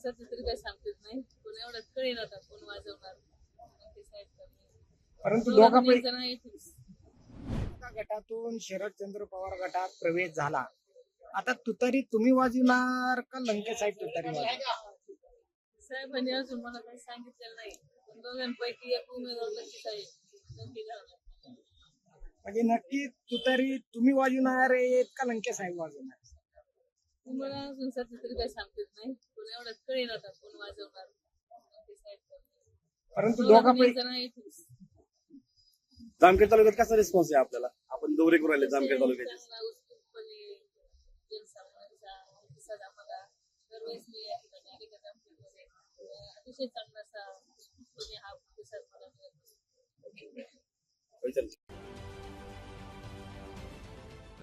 सध्या तरी सांगतेच नाही. पण एवढ्यात कळेल आता कोण वाजवणार. ते side करणार. परंतु दोघांपैकी जण गटातून शरदचंद्र पवार गटात प्रवेश झाला. आता तुतारी तुम्ही वाजवणार का लंके साहेब तुतारी वाजवणार? साहेबांनी अजून मला काही सांगितलेलं नाही. पण दोघांपैकी एक उमेदवार नक्कीच आहे. नक्की. म्हणजे नक्की तुतारी तुम्ही वाजवणार आहेत का लंके साहेब वाजवणार मला अजून सध्या तरी काही सांगतेच नाही पण एवढ्यात कळेल आता कोण वाजवणार. परंतु दोघांपैकी. जामखेड तालुक्यात कसा रिस्पॉन्स आहे आपल्याला आपण दौरे करून राहिले जामखेड तालुक्याचे अतिशय चांगला असा हा प्रतिसाद मला मिळत.